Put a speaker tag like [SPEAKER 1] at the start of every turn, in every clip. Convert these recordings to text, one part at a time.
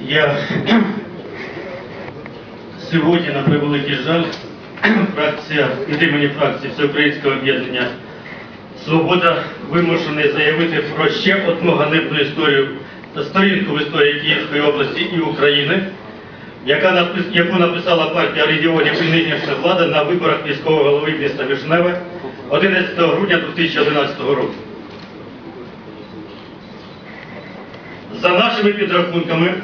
[SPEAKER 1] Я сьогодні, на превеликий жаль, фракція від імені фракції Всеукраїнського об'єднання Свобода вимушений заявити про ще одну ганебну історію, сторінку в історії Київської області і України, яка яку написала партія регіонів і нинішня влада на виборах міського голови міста Вишневе 11 грудня 2011 року. За нашими підрахунками,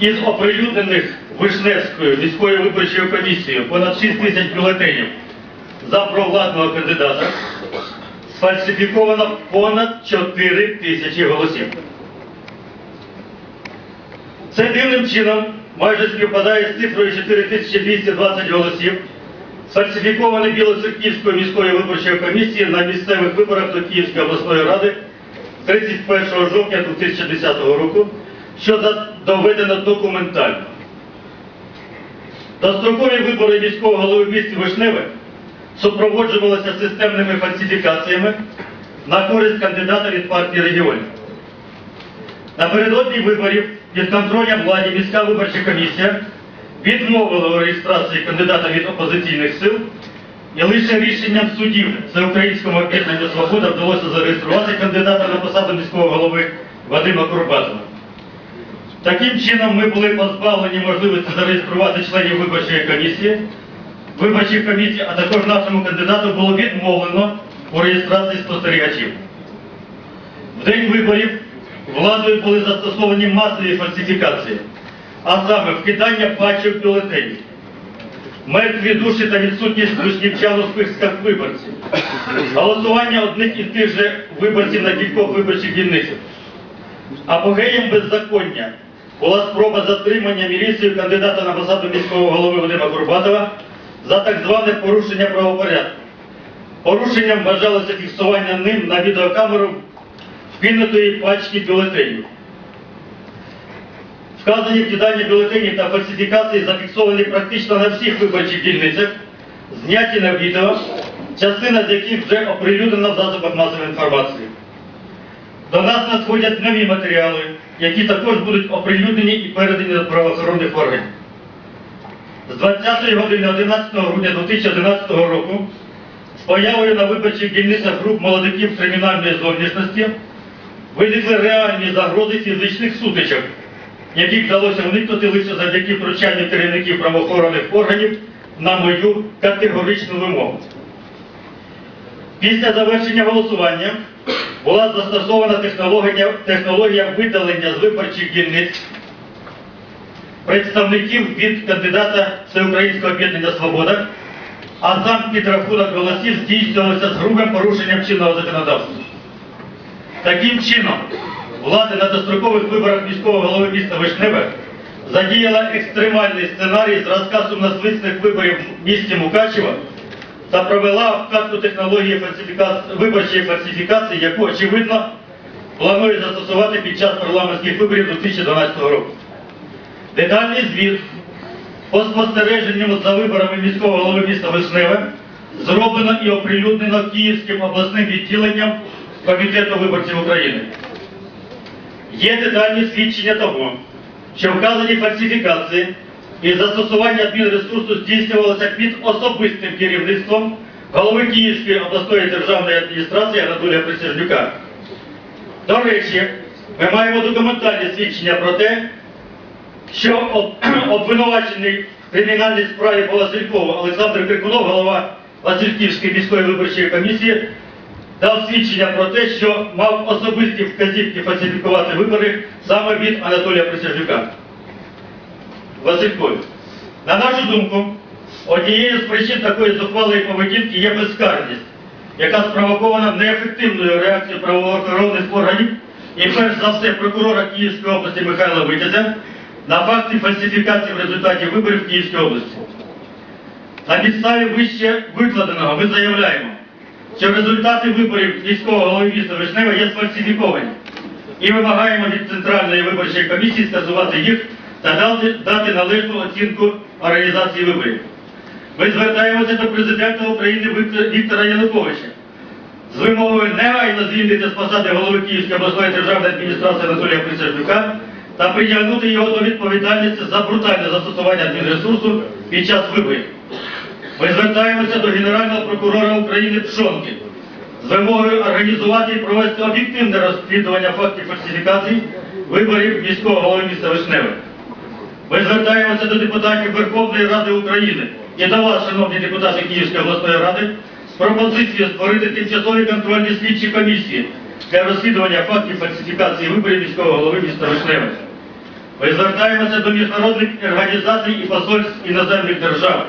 [SPEAKER 1] із оприлюднених Вишневською міською виборчою комісією понад 6 тисяч бюлетенів за провладного кандидата сфальсифіковано понад 4 тисячі голосів. Це дивним чином майже співпадає з цифрою 4220 голосів, сфальсифіковані Білоцерківською міською виборчою комісією на місцевих виборах до Київської обласної ради 31 жовтня 2010 року, що доведено документально. Дострокові вибори міського голови в місті Вишневе супроводжувалися системними фальсифікаціями на користь кандидата від партії регіонів. Напередодні виборів під контролем владі міська виборча комісія відмовила у реєстрації кандидата від опозиційних сил і лише рішенням судів Всеукраїнському об'єднанню Свобода вдалося зареєструвати кандидата на посаду міського голови Вадима Курбатова. Таким чином ми були позбавлені можливості зареєструвати членів виборчої комісії, виборчих комісій, а також нашому кандидату було відмовлено у реєстрації спостерігачів. В день виборів владою були застосовані масові фальсифікації, а саме вкидання патчів бюлетенів, мертві душі та відсутність душнівчан у списках виборців, голосування одних і тих же виборців на кількох виборчих дільницях. Апогеєм беззаконня була спроба затримання міліцією кандидата на посаду міського голови Вадима Курбатова за так зване порушення правопорядку. Порушенням вважалося фіксування ним на відеокамеру вкинутої пачки бюлетенів. Вказані вкидання бюлетенів та фальсифікації зафіксовані практично на всіх виборчих дільницях, зняті на відео, частина з яких вже оприлюднена в засобах масової інформації. До нас надходять нові матеріали, які також будуть оприлюднені і передані до правоохоронних органів. З 20 години 11 грудня 2011 року з появою на виборчих дільницях груп молодиків кримінальної зовнішності виникли реальні загрози фізичних сутичок, яких вдалося уникнути лише завдяки втручанню керівників правоохоронних органів на мою категоричну вимогу. Після завершення голосування була застосована технологія, технологія видалення з виборчих дільниць представників від кандидата Всеукраїнського об'єднання Свобода, а сам підрахунок голосів здійснювався з грубим порушенням чинного законодавства. Таким чином, влада на дострокових виборах міського голови міста Вишневе задіяла екстремальний сценарій зразка сумнозвисних виборів в місті Мукачево та провела вкатку технології виборчої фальсифікації, яку, очевидно, планує застосувати під час парламентських виборів 2012 року. Детальний звіт по спостереженню за виборами міського голови міста Вишневе зроблено і оприлюднено Київським обласним відділенням Комітету виборців України. Є детальні свідчення того, що вказані фальсифікації і застосування адмінресурсу здійснювалося під особистим керівництвом голови Київської обласної державної адміністрації Анатолія Присяжнюка. До речі, ми маємо документальні свідчення про те, що обвинувачений в кримінальній справі по Василькову Олександр Крикунов, голова Васильківської міської виборчої комісії, дав свідчення про те, що мав особисті вказівки фальсифікувати вибори саме від Анатолія Присяжнюка. Василькові. На нашу думку, однією з причин такої зухвалої поведінки є безкарність, яка спровокована неефективною реакцією правоохоронних органів і перш за все прокурора Київської області Михайла Витязя на факти фальсифікації в результаті виборів в Київській області. На підставі вище викладеного ми заявляємо, що результати виборів міського голови міста Вишнева є сфальсифіковані і вимагаємо від Центральної виборчої комісії скасувати їх та дати, належну оцінку організації виборів. Ми звертаємося до президента України Віктора Януковича з вимогою негайно звільнити з посади голови Київської обласної державної адміністрації Анатолія Присяжнюка та притягнути його до відповідальності за брутальне застосування адмінресурсу під час виборів. Ми звертаємося до Генерального прокурора України Пшонки з вимогою організувати і провести об'єктивне розслідування фактів фальсифікацій виборів міського голови міста Вишневе. Ми звертаємося до депутатів Верховної Ради України і до вас, шановні депутати Київської обласної ради, з пропозицією створити тимчасові контрольні слідчі комісії для розслідування фактів фальсифікації виборів міського голови міста Вишневе. Ми звертаємося до міжнародних організацій і посольств іноземних держав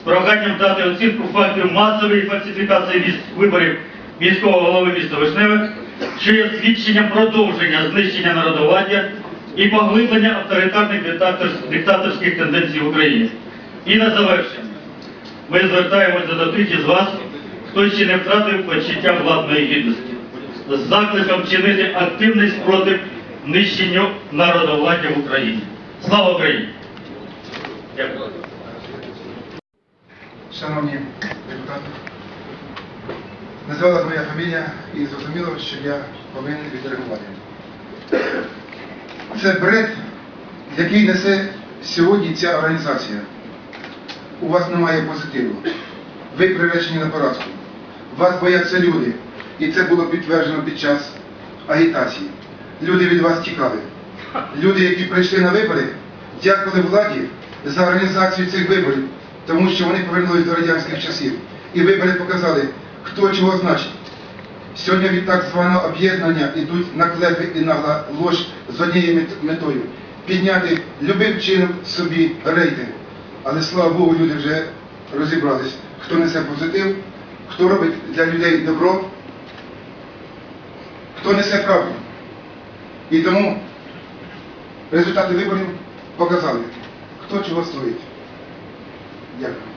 [SPEAKER 1] з проханням дати оцінку фактів масової фальсифікації виборів міського голови міста Вишневе, що є свідченням продовження знищення народовладдя і поглиблення авторитарних диктаторських тенденцій в Україні. І на завершення. Ми звертаємося до тих із вас, хто ще не втратив почуття владної гідності, з закликом чинити активний спротив нищенню народовладдя в Україні. Слава Україні! Дякую.
[SPEAKER 2] Шановні депутати, назвала моя фамілія і зрозуміло, що я повинен відреагувати. Це бред, який несе сьогодні ця організація. У вас немає позитиву. Ви приречені на поразку. Вас бояться люди. І це було підтверджено під час агітації. Люди від вас тікали. Люди, які прийшли на вибори, дякували владі за організацію цих виборів, тому що вони повернулись до радянських часів. І вибори показали, хто чого значить. Сьогодні від так званого об'єднання йдуть наклепи і нагла ложь з однією метою підняти любим чином собі рейтинг. Але слава Богу, люди вже розібрались, хто несе позитив, хто робить для людей добро, хто несе правду. І тому результати виборів показали, хто чого стоїть. Дякую.